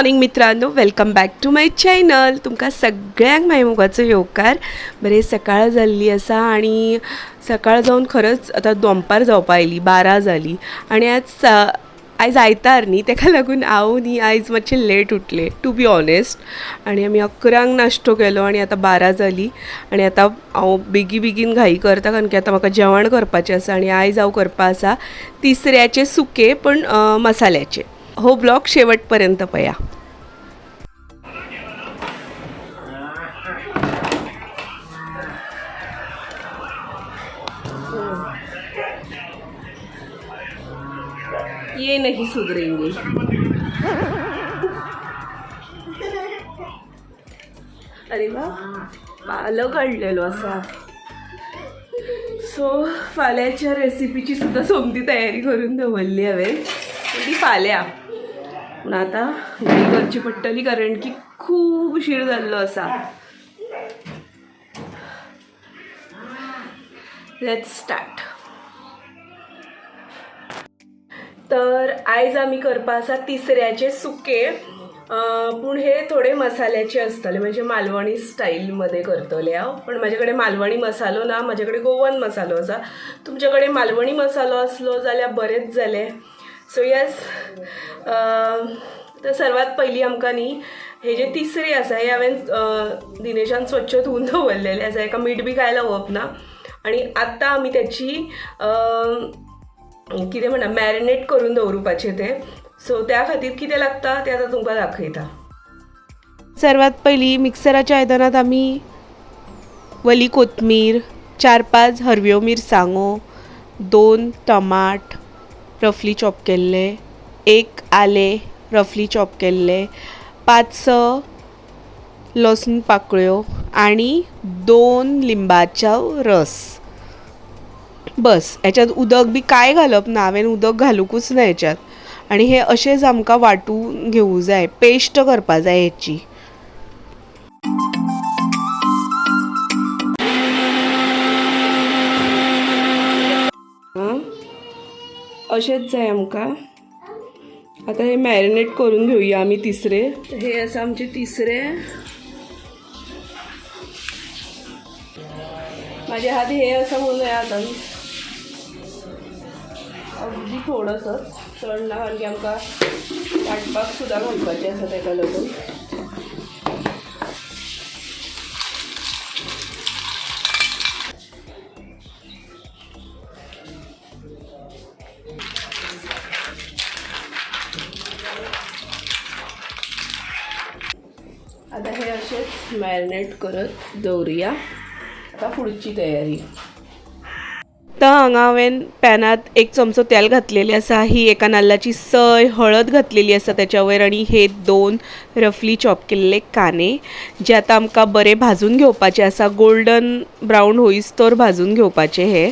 Morning मित्रांनो. Welcome back to my channel तुमकां सगळ्यांक मायमुगाचो येवकार बरें सकाळ जाल्ली आसा आनी सकाळ जावन खरंच आतां दोंपार जावपा आयली बारा जाली आनी आयज आयज आयतार न्ही ताका लागून हांव न्ही आयज मातशें लेट उठलें टू बी ऑनेस्ट आनी आमी अकरांक नाश्तो केलो आनी आतां बारा जाली आनी आतां हांव बेगी बेगीन घाई करता कारण की आतां म्हाका जेवण करपाचें आसा आनी आयज हांव करपा आसा तिसऱ्याचे सुके पण मसाल्याचें मसाल्याचे. हो ब्लॉग शेवटपर्यंत पया. ये नहीं सुधरेंगे. अरे वा पालं काढलेलो असा. सो फाल्याच्या रेसिपीची सुद्धा सोमती तयारी करून दवरली हवे. ती फाल्या पूण आतां घाई करची पडटली कारण की खूब उशीर जाल्लो आसा लेट्स स्टार्ट तर आयज आमी करपा आसा तिसऱ्याचे सुके पूण हे थोडे मसाल्याचे असतले म्हणजे मालवणी स्टाईलमध्ये करतले हांव पण माझ्याकडे मालवणी मसालो ना माझ्याकडे गोवन मसालो आसा तुमच्याकडे मालवणी मसालो असलो जाल्यार बरेंच जालें सो येस um, तर सर्वात पयलीं आमकां न्ही हे जे तिसरे आसा हे हांवें दिनेशान स्वच्छ धुवून दवरलेले आसा हेका मीठ बी काय लावप ना. आणि आत्ता आमी त्याची कितें म्हणा मॅरिनेट करून दवरुपाचें तें. सो त्या खातीर कितें लागता तें आतां तुमकां दाखयता. सर्वात पयलीं मिक्सराच्या आयदनांत आमी वली कोथमीर चार पांच हरव्यो मिरसांगो दोन टमाट रफली चॉप केल्ले एक आले रफली चॉप केल्ले पांच स लसूण पाकळ्यो आनी दोन लिंबाचो रस. बस ह्याच्यात उदक बी काय घालप? ना हांवें उदक घालूंकूच ना ह्याच्यात आणि हे अशेंच आमकां वाटून घेवूं जाय पेस्ट करपा जाय हेची अशेंच जाय आमकां. आतां हे मॅरिनेट करून घेवया आमी तिसरे. हे आसा आमचे तिसरे. माझ्या हात हे असं म्हणून आता. अगदी थोडंसंच चड ना कारण की आमकां वाटपाक सुद्दां घालपाचें आसा ताका लागून मॅरिनेट करत दवरुया आता पुढची तयारी. तर हांगा हांवें पॅनात एक चमचो तेल घातलेली आसा ही एका नाल्लाची सय हळद घातलेली आसा त्याच्या वयर आनी हे दोन रफली चॉप केल्ले कांदे जे आतां आमकां बरे भाजून घेवपाचे आसा गोल्डन ब्रावन होईस तर भाजून घेवपाचे हे.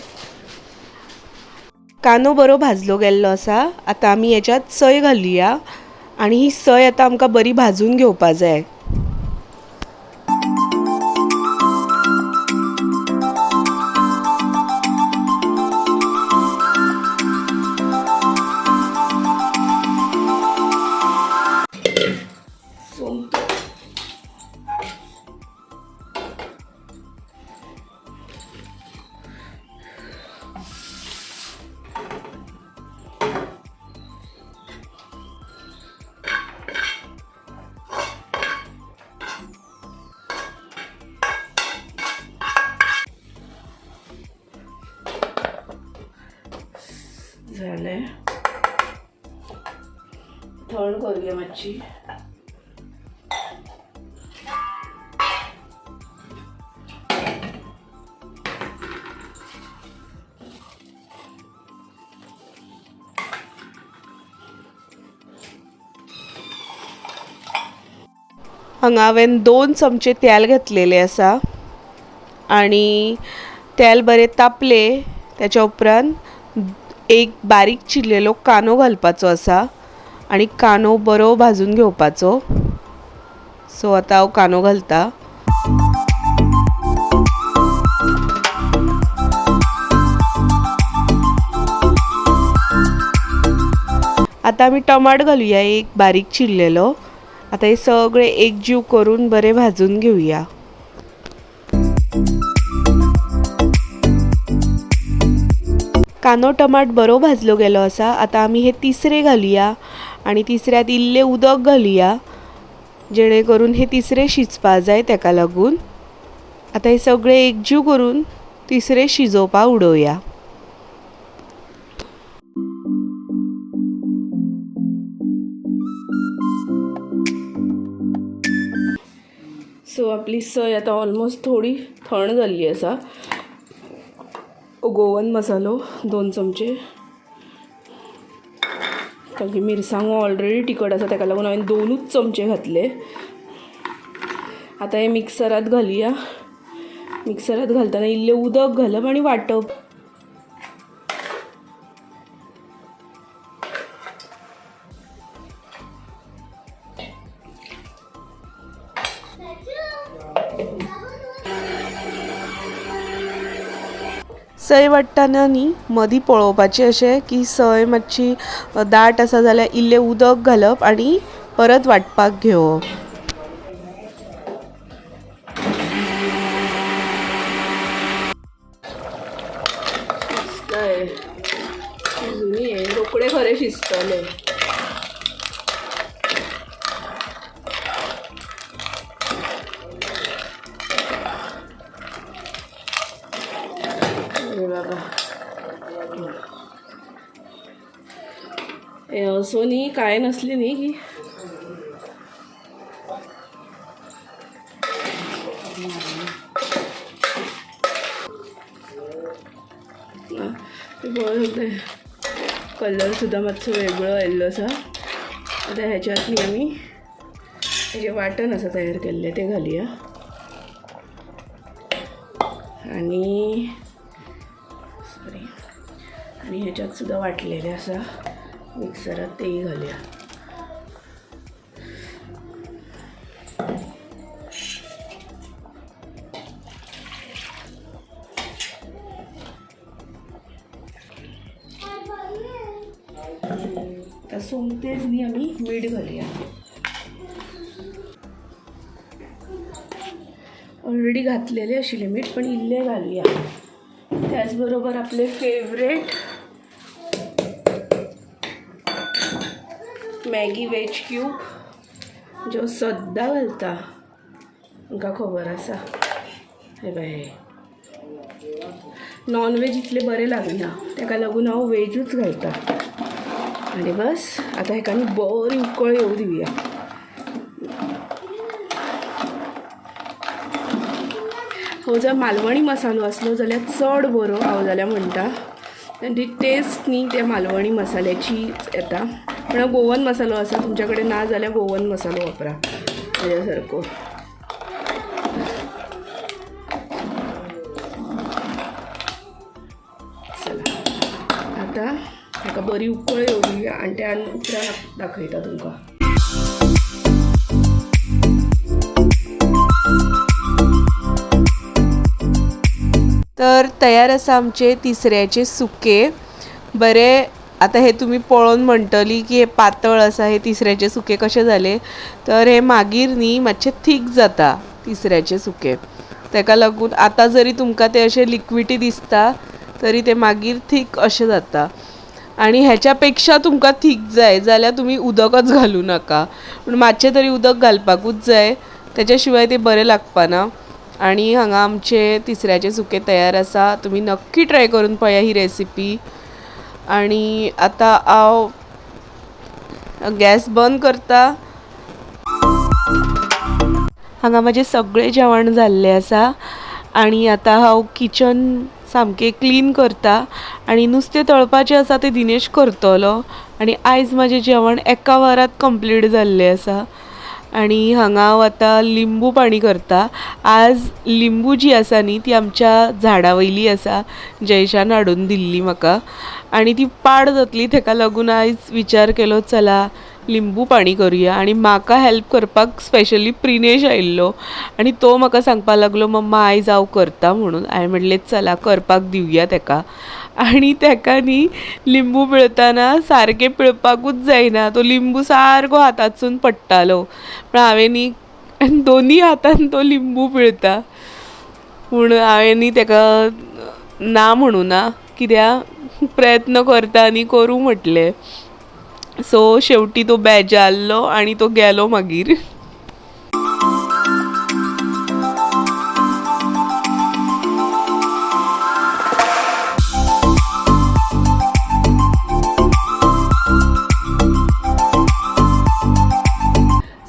कांदो बरो भाजलो गेल्लो आसा आतां आमी हेच्यात सय घालुया आनी ही सय आतां आमकां बरी भाजून घेवपा जाय. थंड करूया मातशी हांगा हांवें दोन चमचे तेल घेतलेले आसा आनी तेल बरें तापलें. त्याच्या उपरांत एक बारीक चिरलेलो कांदो घालपाचो आसा आनी कांदो बरो भाजून घेवपाचो सो आतां हांव कांदो घालता. आतां आमी टमाट घालुया एक बारीक चिरलेलो. आता हे सगळे एकजीव करून बरे भाजून घेऊया. कांदो टमाट बरो भाजलो गेलो आसा आता आमी हे तिसरे घालुया. आणि तिसऱ्यात इल्ले उदक घालया जेणे करून हे तिसरे शिजपा जाय ताका लागून. आता हे सगळे एकजीव करून तिसरे शिजोवपा उडोवया. सो आपली सय आता ऑलमोस्ट थोडी थंड जाल्ली आसा गोवन मसालो दोन चमचे. कारण की मिरसांगो ऑलरेडी तिखट आसा ताका लागून हांवें दोनूच चमचे घातले. आता हे मिक्सरात घालुया. मिक्सरात घालतना इल्लें उदक घालप आनी वांटप. सय वाडटाना न्ही मदीं पळोवपाचें अशें की सय मातशी दाट आसा जाल्यार इल्लें उदक घालप आनी परत वांटपाक घेवप. अरे सोनी असो न्ही काय नसली न्ही की बरं कलर सुद्धा मातसो वेगळो आयल्लो आसा आतां ह्याच्यात न्ही आमी हेजें वांटण आसा तयार केल्लें तें घालूया आणि आणि ह्याच्यात सुद्धा वाटलेले असा मिक्सरात तेही घालूया आता सोमतेच मी आम्ही मीठ घालूया. ऑलरेडी घातलेले आशिल्ले मीठ पण इल्ले घालूया. त्याचबरोबर आपले फेवरेट मॅगी वेज क्यूब जो सद्दां घालता. तुमकां खबर आसा हे बाय नॉन वेज इतले बरें लागना ताका लागून हांव वेजूच घालता. आनी बस आतां हेका न्ही बरी उकळ येवं दिवया हो जर मालवणी मसालो असलो जाल्यार चड बरो हांव जाल्यार म्हणटा. ती टेस्ट न्ही त्या मालवणी मसाल्याचीच येता. पण गोवन मसालो आसा तुमच्याकडे ना जाल्यार गोवन मसालो वापरा. हेज्या सारको चला. आता ताका बरी उकळ येवं आणि आनी त्या उपरांत दाखयता तुमकां. तर तयार आसा आमचे तिसऱ्याचे सुके बरे आतां हे तुमी पळोवन म्हणटली की हे पातळ आसा हे तिसऱ्याचे सुके कशें जाले तर हे मागीर न्ही मातशे थीक जाता तिसऱ्याचे सुके. ताका लागून आतां जरी तुमकां ते अशें लिक्विडी दिसता तरी ते मागीर थीक अशें जाता. आनी हेच्या पेक्षा तुमकां थीक जाय जाल्यार तुमी उदकच घालूं नाका. पूण मातशें तरी उदक घालपाकूच जाय तेच्या शिवाय ते बरें लागपाना. आणि हांगा आमचे तिसऱ्याचे सुके तयार आसा तुमी नक्की ट्राय करून पळया ही रेसिपी आणि आतां हांव गॅस बंद करता. हांगा म्हजें सगळें जेवण जाल्लें आसा आनी आतां हांव किचन सामकें क्लीन करता. आनी नुस्तें तळपाचें आसा तें दिनेश करतलो. आनी आयज म्हजें जेवण एका वरांत कंप्लीट जाल्लें आसा आनी हांगा हांव आतां लिंबू पाणी करता. आज लिंबू जी आसा न्ही ती आमच्या झाडा वयली आसा जयेशान हाडून दिल्ली म्हाका आनी ती पाड जातली ताका लागून आयज विचार केलो चला लिंबू पाणी करुया आनी म्हाका हेल्प करपाक स्पेशली प्रिनेश आयिल्लो. आनी तो म्हाका सांगपाक लागलो मम्मा आयज हांव करता म्हणून. हांवें म्हणलें चला करपाक दिवया ताका. आनी ताका न्ही लिंबू पिळतना सारकें पिळपाकूच जायना. तो लिंबू सारको हातांतसून पडटालो. पण हांवें न्ही दोनी हातान तो लिंबू पिळता. पूण हांवें न्ही ताका ना म्हणूं ना कित्याक प्रयत्न करता आनी करूं म्हटलें. सो शेवटी तो बेजारलो आनी तो गेलो मागीर.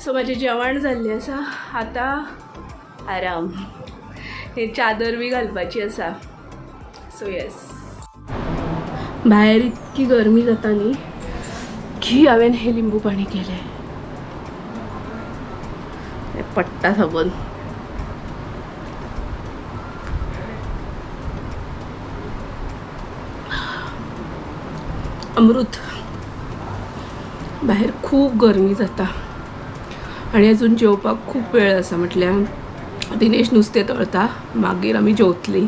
सो माझें जेवण जाल्लें आसा आतां आराम. हे चादर बी घालपाची आसा सो येस भायर इतकी गरमी जाता न्ही की हांवें हे लिंबू पाणी केलें पडटा सबंद अमृत. भायर खूब गरमी जाता. आनी अजून जेवपाक खूब वेळ आसा म्हटल्यार दिनेश नुस्तें तळटा मागीर आमी जेवतलीं.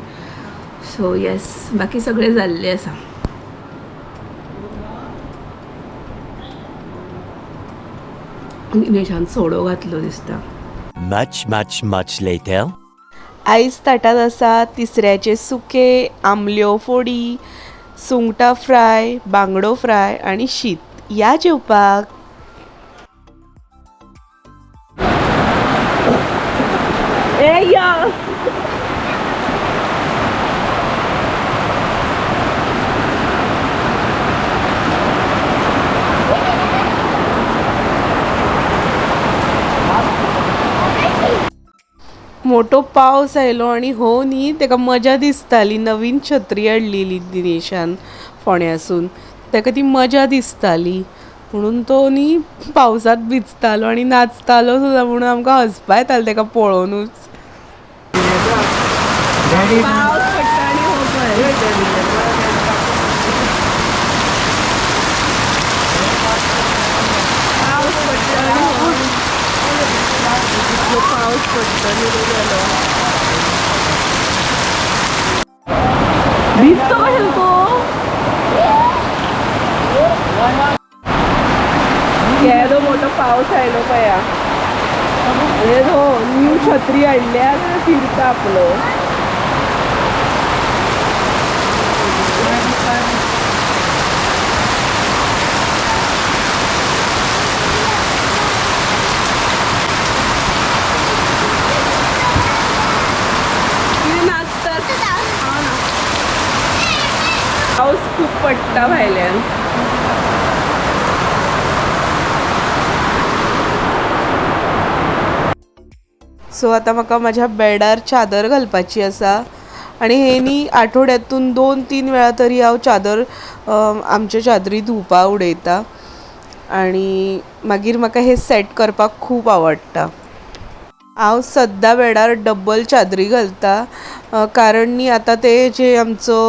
सो येस बाकी सगळें जाल्लें आसा दिनेशान सोडो घातलो दिसता. Much, much, much later. आयज ताटात आसा तिसऱ्याचे सुके आमल्यो फोडी सुंगटां फ्राय बांगडो फ्राय आनी शीत. या जेवपाक ए या. मोठो पावस आयलो आनी हो न्ही ताका मजा दिसताली. नवीन छत्री हाडलेली दिनेशान फोण्यासून ताका ती मजा दिसताली. म्हणून तो न्ही पावसात भिजतालो आनी नाचतालो सुद्दां म्हणून आमकां हसपा येतालें ताका पळोवनूच. पावस पडटा 리스터가 हो पळय पावस पडटा आनी हो इतलो कशें येदो मोठो पावस आयलो न्यू छत्री हाडल्या फिरता आपलो कितें नाचतात पावस खूब पडटा भायल्यान सो आतां म्हाका म्हाज्या बेडार चादर घालपाची आसा आनी हे न्ही आठवड्यातून दोन तीन वेळा तरी हांव चादर आमच्या चादरी धुवपा उडयता. आनी मागीर म्हाका हे सेट करपाक खूब आवडटा. हांव सद्दां बेडार डब्बल चादरी घालता. कारण न्ही आतां ते जे आमचो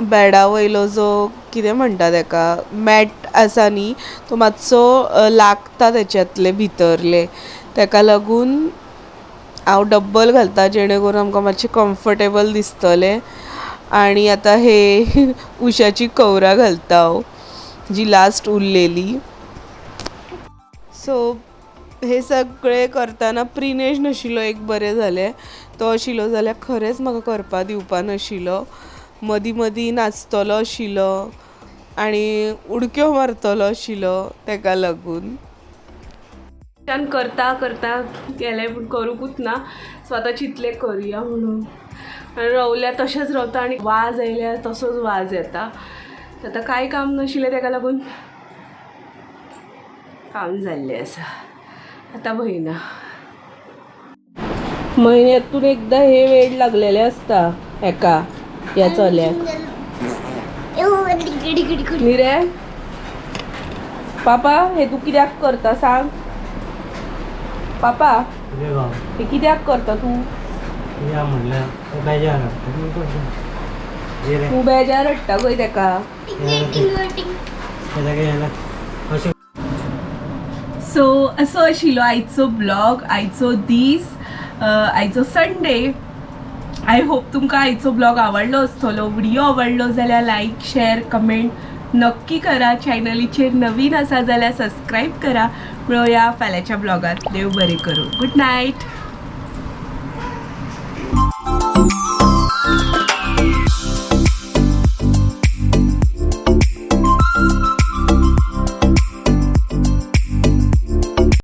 बेडा वयलो जो कितें म्हणटा ताका मॅट आसा न्ही तो मातसो लागता तेच्यातले भितरले. ताका लागून हांव डब्बल घालता जेणे करून आमकां मातशें कम्फर्टेबल दिसतलें. आनी आतां हे उशाची कवरां घालता हांव जी लास्ट उरलेली. सो हे सगळें करतना प्रिनेश नाशिल्लो एक बरें जालें. तो आशिल्लो जाल्यार खरेंच म्हाका करपा दिवपा नाशिल्लो मदीं मदीं नाचतलो आशिल्लो आनी उडक्यो मारतलो आशिल्लो ताका लागून. करता करता गेलें पूण करूंकूच ना. स्वता आतां चितलें करुया म्हणून. आनी रवल्या तशेंच रावता आनी वाज आयल्यार तसोच वाज येता. आतां कांय काम नाशिल्लें ताका लागून? काम जाल्लें आसा आतां भयना म्हयन्यांतून एकदां हे वेळ लागलेले आसता हेका ह्या चल्याक निरे. पापा हे तू कित्याक करता सांग. पापा हे कित्याक करता तू? या तो बेजार हाडटा पूण करता? जे रे तू बेजार हाडटा खंय तेका सो असो आशिल्लो आयचो ब्लॉग आयचो दीस अ, आयचो संडे आय होप तुमकां आयचो ब्लॉग आवडलो आसतलो व्हिडिओ आवडलो जाल्यार लायक शेअर कमेंट नक्की करा. चॅनलीचेर नवीन आसा जाल्यार सबस्क्राईब करा. मेळुया फाल्यांच्या ब्लॉगात देव बरें करूं. Good night